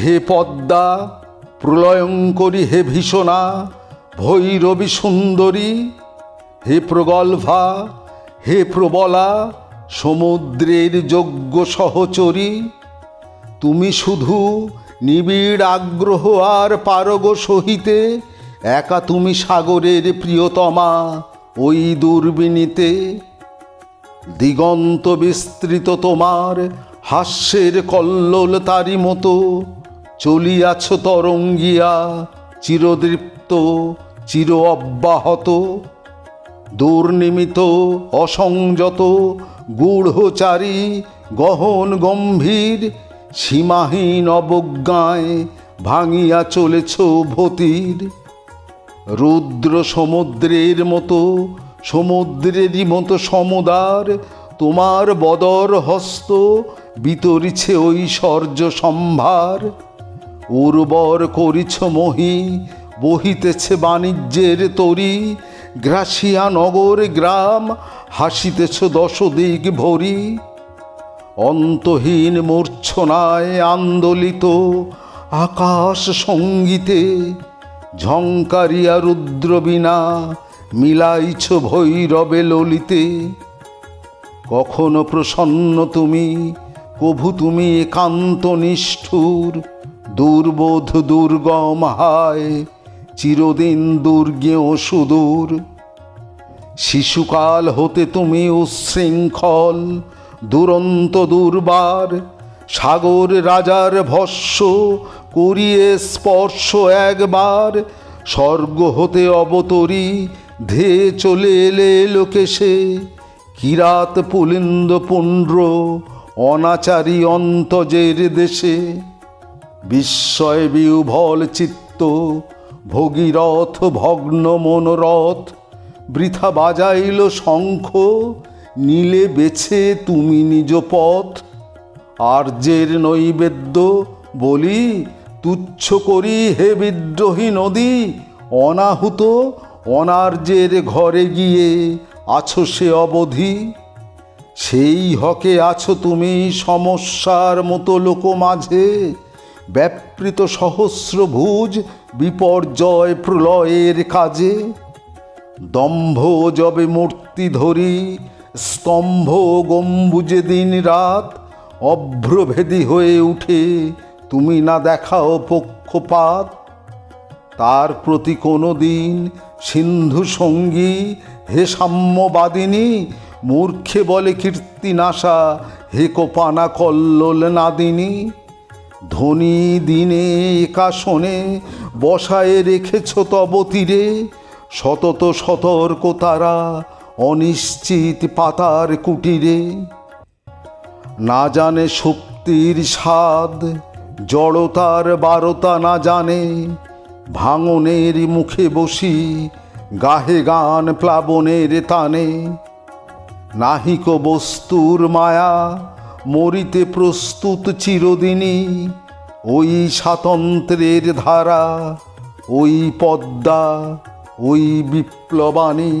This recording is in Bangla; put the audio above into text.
হে পদ্মা প্রলয়ঙ্করী হে ভীষণা, ভৈরবী সুন্দরী, হে প্রগল্ভা, হে প্রবলা, সমুদ্রের যোগ্য সহচরী। তুমি শুধু নিবিড় আগ্রহ আর পারগ সহিতে, একা তুমি সাগরের প্রিয়তমা ওই দুর্বিনীতে দিগন্ত বিস্তৃত তোমার হাস্যের কল্লোল তারি মতো চলিয়াছ তরঙ্গিয়া, চিরদৃপ্ত, চির অব্যাহত, দুর্নিমিত, অসংযত, গূঢ়চারী, গহন গম্ভীর, সীমাহীন অবজ্ঞায় ভাঙিয়া চলেছ ভতির। রুদ্র সমুদ্রের মতো, সমুদ্রেরই মতো সমুদার, তোমার বদর হস্ত বিতরিছে ঐশ্বর্য সম্ভার। উর্বর করিছ মহি, বহিতেছে বাণিজ্যের তরি, গ্রাসিয়া নগর গ্রাম, হাসিতেছ দশদিক ভরি। অন্তহীন মূর্ছনায় আন্দোলিত আকাশ সঙ্গীতে ঝঙ্কারিয়া রুদ্রবীণা মিলাইছ ভৈরবে ললিতে। কখনো প্রসন্ন তুমি, কভু তুমি একান্ত নিষ্ঠুর দুর্বোধ দুর্গম হায়, চিরদিন দুর্গেও সুদূর। শিশুকাল হতে তুমি উশৃঙ্খল দুরন্ত দুর্বার, সাগর রাজার ভস্য করিয়ে স্পর্শ একবার। স্বর্গ হতে অবতরী, ধে চলে এলে লোকেশে কিরাত পুলিন্দ পুণ্ড্র অনাচারী অন্তজের দেশে। বিস্ময় বিউভল চিত্ত, ভগীরথ ভগ্ন মনোরথ, বৃথা বাজাইল শঙ্খ, নীলে বেছে তুমি নিজ পথ। আর্যের নৈবেদ্য বলি, তুচ্ছ করি হে বিদ্রোহী নদী, অনাহুত অনার্যের ঘরে গিয়ে আছো সে অবধি। সেই হকে আছো তুমি সমস্যার মতো লোক মাঝে ব্যাপৃত সহস্র ভুজ বিপর্যয় প্রলয়ের কাজে। দম্ভ জবে মূর্তি ধরি, স্তম্ভ গম্বুজে দিন রাত, অভ্রভেদী হয়ে উঠে, তুমি না দেখাও পক্ষপাত। তার প্রতি কোনো দিন সিন্ধু সঙ্গী হে সাম্যবাদিনী, মূর্খে বলে কীর্তিনাশা হে কোপানা কল্লোল নাদিনী। ধনী দিনে একাশনে বসায় রেখেছ তব তীরে। সতত সতর্ক তারা অনিশ্চিত পাতার কুটিরে। না জানে শক্তির স্বাদ, জড়তার বারতা না জানে। ভাঙনের মুখে বসি গাহে গান প্লাবনের তানে নাহিক বস্তুর মায়া মরিতে প্রস্তুত চিরদিনই ওই স্বাতন্ত্রের ধারা ওই পদ্মা ওই বিপ্লবানী